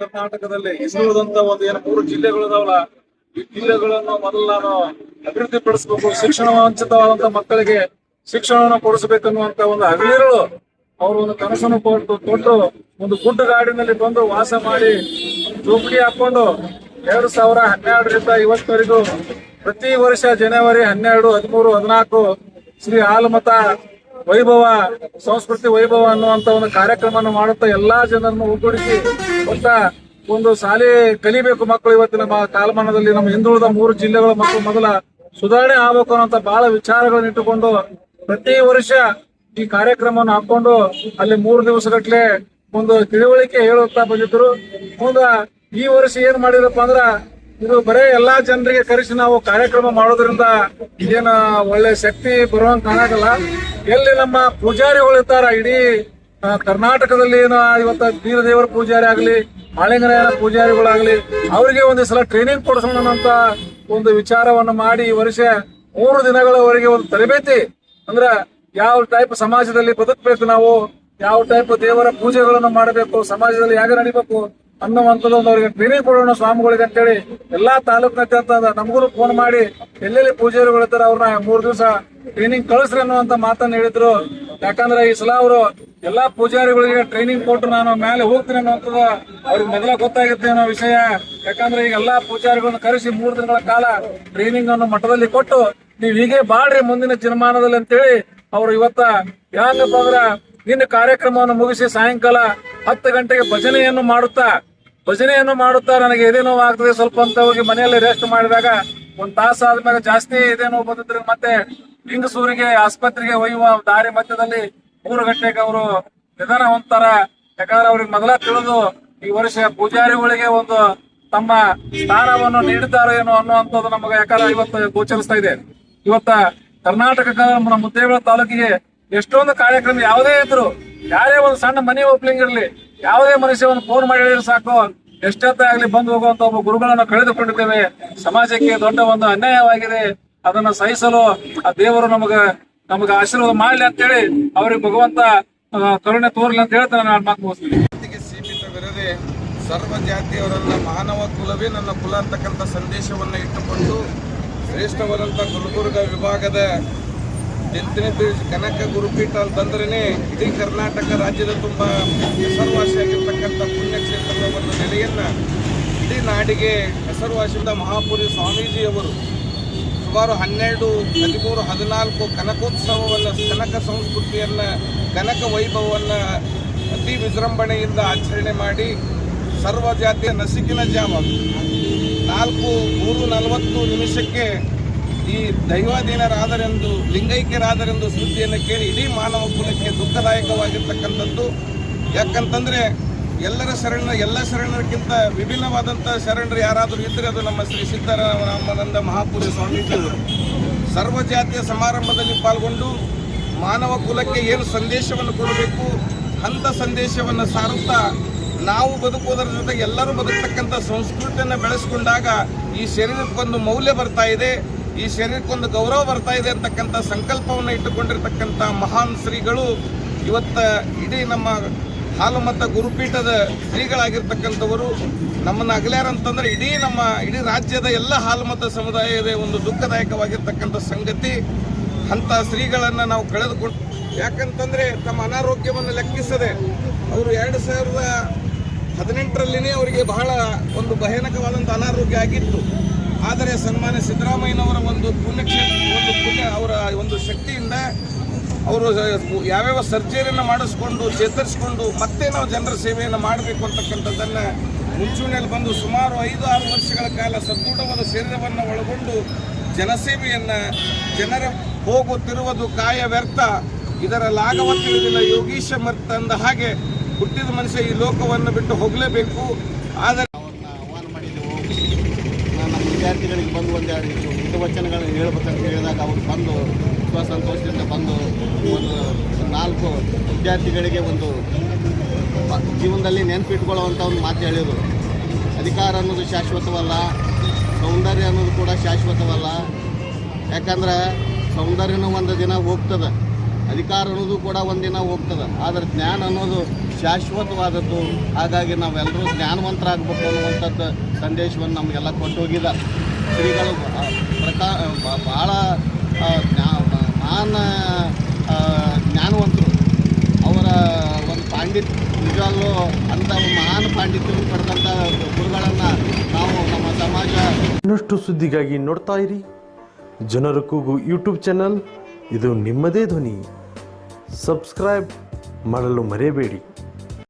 ಕರ್ನಾಟಕದಲ್ಲಿ ಹಿಂದುಳಿದಂತ ಒಂದು ಏನು ಮೂರು ಜಿಲ್ಲೆಗಳು ಇದಾವಲ್ಲ ಈ ಜಿಲ್ಲೆಗಳನ್ನು ಮೊದಲು ನಾನು ಅಭಿವೃದ್ಧಿ ಪಡಿಸಬೇಕು ಶಿಕ್ಷಣ ವಂಚಿತವಾದಂತ ಮಕ್ಕಳಿಗೆ ಶಿಕ್ಷಣವನ್ನು ಕೊಡಿಸಬೇಕನ್ನುವಂತ ಒಂದು ಹಗಲಿರುಳು ಅವರು ಒಂದು ಕನಸನ್ನು ಕೊಟ್ಟು ಕೊಟ್ಟು ಒಂದು ಗುಡ್ಡಗಾಡಿನಲ್ಲಿ ಬಂದು ವಾಸ ಮಾಡಿ ಜೋಪಡಿ ಹಾಕೊಂಡು ಎರಡು ಸಾವಿರ ಹನ್ನೆರಡರಿಂದ ಇವತ್ತವರೆಗೂ ಪ್ರತಿ ವರ್ಷ ಜನವರಿ ಹನ್ನೆರಡು, ಹದಿಮೂರು, ಹದಿನಾಲ್ಕು ಶ್ರೀ ಹಾಲಮತ ವೈಭವ, ಸಂಸ್ಕೃತಿ ವೈಭವ ಅನ್ನುವಂತ ಒಂದು ಕಾರ್ಯಕ್ರಮವನ್ನು ಮಾಡುತ್ತಾ ಎಲ್ಲಾ ಜನರನ್ನು ಒಗ್ಗೂಡಿಸಿ ಅಂತ ಒಂದು ಶಾಲೆ ಕಲಿಬೇಕು ಮಕ್ಕಳು ಇವತ್ತಿನ ಕಾಲಮಾನದಲ್ಲಿ. ನಮ್ಮ ಹಿಂದುಳಿದ ಮೂರು ಜಿಲ್ಲೆಗಳ ಮಕ್ಕಳು ಮೊದಲ ಸುಧಾರಣೆ ಆಗಬೇಕು ಅನ್ನೋಂತ ಬಹಳ ವಿಚಾರಗಳನ್ನು ಇಟ್ಟುಕೊಂಡು ಪ್ರತಿ ವರ್ಷ ಈ ಕಾರ್ಯಕ್ರಮವನ್ನು ಹಾಕೊಂಡು ಅಲ್ಲಿ ಮೂರು ದಿವಸಗಟ್ಲೆ ಒಂದು ತಿಳುವಳಿಕೆ ಹೇಳುತ್ತಾ ಬಂದಿದ್ರು ಮುಂದ ಈ ವರ್ಷ ಏನ್ ಮಾಡಿದ್ರಪ್ಪ ಅಂದ್ರ ಇದು ಬರೇ ಎಲ್ಲಾ ಜನರಿಗೆ ಕರೆಸಿ ನಾವು ಕಾರ್ಯಕ್ರಮ ಮಾಡೋದ್ರಿಂದ ಇದೇನ ಒಳ್ಳೆ ಶಕ್ತಿ ಬರುವಂತ ಆಗಲ್ಲ ಎಲ್ಲಿ ನಮ್ಮ ಪೂಜಾರಿಗಳು ಇರ್ತಾರ, ಇಡೀ ಕರ್ನಾಟಕದಲ್ಲಿ ಏನೋ ಇವತ್ತ ಬೀರದೇವರ ಪೂಜಾರಿ ಆಗ್ಲಿ ಮಾಳಿಂಗರಾಯನ ಪೂಜಾರಿಗಳಾಗ್ಲಿ ಅವರಿಗೆ ಒಂದು ಸಲ ಟ್ರೈನಿಂಗ್ ಕೊಡಿಸೋಣ ಅಂತ ಒಂದು ವಿಚಾರವನ್ನು ಮಾಡಿ ಈ ವರ್ಷ ಮೂರು ದಿನಗಳವರೆಗೆ ಒಂದು ತರಬೇತಿ. ಅಂದ್ರ ಯಾವ ಟೈಪ್ ಸಮಾಜದಲ್ಲಿ ಬದುಕಬೇಕು ನಾವು, ಯಾವ ಟೈಪ್ ದೇವರ ಪೂಜೆಗಳನ್ನು ಮಾಡಬೇಕು, ಸಮಾಜದಲ್ಲಿ ಹೇಗೆ ನಡಿಬೇಕು ಅನ್ನುವಂಥದ್ದು ಒಂದು ಅವರಿಗೆ ಕೊಡೋಣ ಸ್ವಾಮಿಗಳಿಗೆ ಅಂತೇಳಿ ಎಲ್ಲಾ ತಾಲೂಕಿನಾದ್ಯಂತ ನಮಗೂ ಫೋನ್ ಮಾಡಿ ಎಲ್ಲೆಲ್ಲಿ ಪೂಜಾರಿಗಳು ಇರ್ತಾರೆ ಅವ್ರನ್ನ ಮೂರ್ ದಿವಸ ಟ್ರೈನಿಂಗ್ ಕಳಿಸ್ರಿ ಅನ್ನುವಂತ ಮಾತನ್ನ ಹೇಳಿದ್ರು. ಯಾಕಂದ್ರೆ ಈ ಸಲ ಅವರು ಎಲ್ಲಾ ಪೂಜಾರಿಗಳಿಗೆ ಟ್ರೈನಿಂಗ್ ಕೊಟ್ಟು ನಾನು ಮೇಲೆ ಹೋಗ್ತೀನಿ ಅನ್ನುವಂಥದ್ದು ಅವ್ರಿಗೆ ಮೊದಲ ಗೊತ್ತಾಗುತ್ತೆ ಅನ್ನೋ ವಿಷಯ. ಯಾಕಂದ್ರೆ ಈಗ ಎಲ್ಲಾ ಪೂಜಾರಿಗಳನ್ನ ಕರೆಸಿ ಮೂರು ದಿನಗಳ ಕಾಲ ಟ್ರೈನಿಂಗ್ ಅನ್ನು ಮಠದಲ್ಲಿ ಕೊಟ್ಟು ನೀವ್ ಹೀಗೆ ಬಾಳ್ರಿ ಮುಂದಿನ ದಿನಮಾನದಲ್ಲಿ ಅಂತೇಳಿ ಅವ್ರು ಇವತ್ತ ಹೆಂಗಪ್ಪ ಅಂದ್ರ ನಿನ್ನ ಕಾರ್ಯಕ್ರಮವನ್ನು ಮುಗಿಸಿ ಸಾಯಂಕಾಲ ಹತ್ತು ಗಂಟೆಗೆ ಭಜನೆಯನ್ನು ಮಾಡುತ್ತಾ ಭಜನೆಯನ್ನು ಮಾಡುತ್ತಾ ನನಗೆ ಎದೆ ನೋವು ಆಗ್ತದೆ ಸ್ವಲ್ಪ ಅಂತ ಹೋಗಿ ಮನೆಯಲ್ಲಿ ರೆಸ್ಟ್ ಮಾಡಿದಾಗ ಒಂದ್ ತಾಸು ಆದ್ಮೇಲೆ ಜಾಸ್ತಿ ಎದೆ ನೋವು ಬಂದಿದ್ರೆ ಮತ್ತೆ ಲಿಂಗಸೂರಿಗೆ, ಆಸ್ಪತ್ರೆಗೆ ಒಯ್ಯುವ ದಾರಿ ಮಧ್ಯದಲ್ಲಿ ಮೂರು ಗಂಟೆಗೆ ಅವರು ನಿಧನ ಹೊಂತಾರ ಯಾಕಂದ್ರೆ ಅವ್ರಿಗೆ ಮೊದಲ ತಿಳಿದು ಈ ವರ್ಷ ಪೂಜಾರಿಗಳಿಗೆ ಒಂದು ತಮ್ಮ ಸ್ಥಾನವನ್ನು ನೀಡಿದ್ದಾರೆ ಏನೋ ಅನ್ನುವಂಥದ್ದು ನಮಗೆ ಯಾಕಂದ್ರೆ ಇವತ್ತು ಗೋಚರಿಸ್ತಾ ಇದೆ. ಇವತ್ತ ಕರ್ನಾಟಕ ನಮ್ಮ ಮುದ್ದೇಬೇಳ ತಾಲೂಕಿಗೆ ಎಷ್ಟೊಂದು ಕಾರ್ಯಕ್ರಮ ಯಾವುದೇ ಇದ್ರು ಯಾರೇ ಒಂದು ಸಣ್ಣ ಮನೆ ಓಪನಿಂಗ್ ಇರಲಿ, ಯಾವುದೇ ಮನುಷ್ಯ ಒಂದು ಫೋನ್ ಮಾಡಿ ಹೇಳಿದ್ರೆ ಸಾಕು. ಎಷ್ಟೊತ್ತೇ ಆಗ್ಲಿ ಬಂದು ಹೋಗುವಂತ ಒಬ್ಬ ಗುರುಗಳನ್ನು ಕಳೆದುಕೊಂಡಿದ್ದೇವೆ. ಸಮಾಜಕ್ಕೆ ದೊಡ್ಡ ಒಂದು ಅನ್ಯಾಯವಾಗಿದೆ. ಅದನ್ನ ಸಹಿಸಲು ಆ ದೇವರು ನಮಗ ನಮಗ ಆಶೀರ್ವಾದ ಮಾಡ್ಲಿ ಅಂತೇಳಿ ಅವ್ರಿಗೆ ಭಗವಂತ ಕರುಣೆ ತೋರ್ಲಿ ಅಂತ ಹೇಳ್ತಾನೆ ನಾನು ಮಾತು ಮುಗಿಸ್ತೀನಿ. ಸೀಮಿತವಿರದೆ ಸರ್ವ ಜಾತಿಯವರನ್ನ ಮಾನವ ಕುಲವೇ ನನ್ನ ಕುಲ ಅಂತಕ್ಕಂಥ ಸಂದೇಶವನ್ನು ಇಟ್ಟುಕೊಂಡು ಶ್ರೇಷ್ಠವಾದಂಥ ಗುಲ್ಬರ್ಗ ವಿಭಾಗದ ದಿಲ್ತಿನಿ ತಿಳಿಸಿ, ಕನಕ ಗುರುಪೀಠ ಅಂತಂದ್ರೇ ಇಡೀ ಕರ್ನಾಟಕ ರಾಜ್ಯದ ತುಂಬ ಹೆಸರುವಾಸಿಯಾಗಿರ್ತಕ್ಕಂಥ ಪುಣ್ಯಕ್ಷೇತ್ರದ ಒಂದು ನೆಲೆಯನ್ನ ಇಡೀ ನಾಡಿಗೆ ಹೆಸರುವಾಸಿಯಿಂದ ಮಹಾಪುರಿ ಸ್ವಾಮೀಜಿಯವರು ಸುಮಾರು ಹನ್ನೆರಡು, ಹದಿಮೂರು, ಹದಿನಾಲ್ಕು ಕನಕೋತ್ಸವವನ್ನು, ಕನಕ ಸಂಸ್ಕೃತಿಯನ್ನು, ಕನಕ ವೈಭವವನ್ನು ಅತಿ ವಿಜೃಂಭಣೆಯಿಂದ ಆಚರಣೆ ಮಾಡಿ ಸರ್ವ ಜಾತಿಯ ನಸಿಕಿನ ಜಾವ. ನಾಲ್ಕು, ಮೂರು ನಲವತ್ತು ನಿಮಿಷಕ್ಕೆ ಈ ದೈವಾಧೀನರಾದರೆಂದು, ಲಿಂಗೈಕ್ಯರಾದರೆಂದು ಸುದ್ದಿಯನ್ನು ಕೇಳಿ ಇಡೀ ಮಾನವ ಕುಲಕ್ಕೆ ದುಃಖದಾಯಕವಾಗಿರ್ತಕ್ಕಂಥದ್ದು. ಯಾಕಂತಂದ್ರೆ ಎಲ್ಲರ ಶರಣ, ಎಲ್ಲ ಶರಣರಿಗಿಂತ ವಿಭಿನ್ನವಾದಂಥ ಶರಣರು ಯಾರಾದರೂ ಇದ್ದರೆ ಅದು ನಮ್ಮ ಶ್ರೀ ಸಿದ್ದರಾಮನಂದ ಮಹಾಪುರಿ ಸ್ವಾಮೀಜಿಯವರು. ಸರ್ವ ಜಾತಿಯ ಸಮಾರಂಭದಲ್ಲಿ ಪಾಲ್ಗೊಂಡು ಮಾನವ ಕುಲಕ್ಕೆ ಏನು ಸಂದೇಶವನ್ನು ಕೊಡಬೇಕು, ಅಂಥ ಸಂದೇಶವನ್ನು ಸಾರುತ್ತಾ ನಾವು ಬದುಕುವುದರ ಜೊತೆ ಎಲ್ಲರೂ ಬದುಕತಕ್ಕಂಥ ಸಂಸ್ಕೃತಿಯನ್ನು ಬೆಳೆಸ್ಕೊಂಡಾಗ ಈ ಶರೀರಕ್ಕೊಂದು ಮೌಲ್ಯ ಬರ್ತಾ ಇದೆ. ಈ ಶರೀರಕ್ಕೊಂದು ಗೌರವ ಬರ್ತಾ ಇದೆ ಅಂತಕ್ಕಂಥ ಸಂಕಲ್ಪವನ್ನು ಇಟ್ಟುಕೊಂಡಿರ್ತಕ್ಕಂಥ ಮಹಾನ್ ಶ್ರೀಗಳು ಇವತ್ತ ಇಡೀ ನಮ್ಮ ಹಾಲುಮತ ಗುರುಪೀಠದ ಶ್ರೀಗಳಾಗಿರ್ತಕ್ಕಂಥವರು ನಮ್ಮನ್ನು ಅಗಲ್ಯಾರ ಅಂತಂದ್ರೆ ಇಡೀ ನಮ್ಮ ಇಡೀ ರಾಜ್ಯದ ಎಲ್ಲ ಹಾಲುಮತ ಸಮುದಾಯದ ಒಂದು ದುಃಖದಾಯಕವಾಗಿರ್ತಕ್ಕಂಥ ಸಂಗತಿ. ಅಂಥ ಶ್ರೀಗಳನ್ನು ನಾವು ಕಳೆದುಕೊಂಡು ಯಾಕಂತಂದ್ರೆ ತಮ್ಮ ಅನಾರೋಗ್ಯವನ್ನು ಲೆಕ್ಕಿಸದೆ ಅವರು ಎರಡು ಸಾವಿರದ ಹದಿನೆಂಟರಲ್ಲಿನೇ ಅವರಿಗೆ ಬಹಳ ಒಂದು ಭಯಾನಕವಾದಂಥ ಅನಾರೋಗ್ಯ ಆಗಿತ್ತು. ಆದರೆ ಸನ್ಮಾನ್ಯ ಸಿದ್ದರಾಮಯ್ಯನವರ ಒಂದು ಪುಣ್ಯಕ್ಷೇತ್ರ ಒಂದು ಪುಣ್ಯ ಅವರ ಒಂದು ಶಕ್ತಿಯಿಂದ ಅವರು ಯಾವ್ಯಾವ ಸರ್ಜರಿಯನ್ನು ಮಾಡಿಸ್ಕೊಂಡು, ಚೇತರಿಸ್ಕೊಂಡು ಮತ್ತೆ ನಾವು ಜನರ ಸೇವೆಯನ್ನು ಮಾಡಬೇಕು ಅಂತಕ್ಕಂಥದ್ದನ್ನು ಮುಂಚೂಣಿಯಲ್ಲಿ ಬಂದು ಸುಮಾರು ಐದು, ಆರು ವರ್ಷಗಳ ಕಾಲ ಸದೃಢವಾದ ಶರೀರವನ್ನು ಒಳಗೊಂಡು ಜನಸೇವೆಯನ್ನು, ಜನರ ಹೋಗುತ್ತಿರುವುದು ಕಾಯ ವ್ಯರ್ಥ. ಇದರ ಲಾಘವ ತಿಳಿದಿಲ್ಲ ಯೋಗೀಶ ಮರ್ತ ಅಂದ ಹಾಗೆ ಹುಟ್ಟಿದ ಮನುಷ್ಯ ಈ ಲೋಕವನ್ನು ಬಿಟ್ಟು ಹೋಗಲೇಬೇಕು. ಆದರೆ ಅವ್ರನ್ನ ಆಹ್ವಾನ ಮಾಡಿದ್ದೆವು ನಾನು ನಮ್ಮ ವಿದ್ಯಾರ್ಥಿಗಳಿಗೆ ಬಂದು ಒಂದೆರಡು ಹಿತವಚನಗಳನ್ನು ಹೇಳ್ಬೇಕಂತ ಹೇಳಿದಾಗ ಅವರು ಬಂದು ಸ್ವಸಂತೋಷದಿಂದ ಬಂದು ಒಂದು ನಾಲ್ಕು ವಿದ್ಯಾರ್ಥಿಗಳಿಗೆ ಒಂದು ಜೀವನದಲ್ಲಿ ನೆನಪಿಟ್ಕೊಳ್ಳುವಂಥ ಒಂದು ಮಾತು ಹೇಳಿದರು. ಅಧಿಕಾರ ಅನ್ನೋದು ಶಾಶ್ವತವಲ್ಲ, ಸೌಂದರ್ಯ ಅನ್ನೋದು ಕೂಡ ಶಾಶ್ವತವಲ್ಲ. ಯಾಕಂದ್ರೆ ಸೌಂದರ್ಯನೂ ಒಂದು ದಿನ ಹೋಗ್ತದೆ, ಅಧಿಕಾರ ಅನ್ನೋದು ಕೂಡ ಒಂದಿನ ಹೋಗ್ತದೆ. ಆದರೆ ಜ್ಞಾನ ಅನ್ನೋದು ಶಾಶ್ವತವಾದದ್ದು. ಹಾಗಾಗಿ ನಾವೆಲ್ಲರೂ ಜ್ಞಾನವಂತರಾಗಬೇಕು ಅನ್ನುವಂಥದ್ದು ಸಂದೇಶವನ್ನು ನಮಗೆಲ್ಲ ಕೊಟ್ಟು ಹೋಗಿದ್ದಾರೆ ಶ್ರೀಗಳು ಪ್ರಕಾ ಭಾಳ ಮಹಾನ್ ಜ್ಞಾನವಂತರು. ಅವರ ಒಂದು ಪಾಂಡಿತ್ಯ, ನಿಜವಾಗ್ಲೂ ಅಂಥ ಮಹಾನ್ ಪಾಂಡಿತ್ಯವನ್ನು ಪಡೆದಂಥ ಗುರುಗಳನ್ನು ನಾವು ನಮ್ಮ ಸಮಾಜ ಇನ್ನಷ್ಟು ಸುದ್ದಿಗಾಗಿ ನೋಡ್ತಾ ಇರಿ. ಜನರ ಕೂಗು ಯೂಟ್ಯೂಬ್ ಚಾನಲ್. ಇದು ನಿಮ್ಮದೇ ಧ್ವನಿ. ಸಬ್ಸ್ಕ್ರೈಬ್ ಮಾಡಲು ಮರೆಯಬೇಡಿ.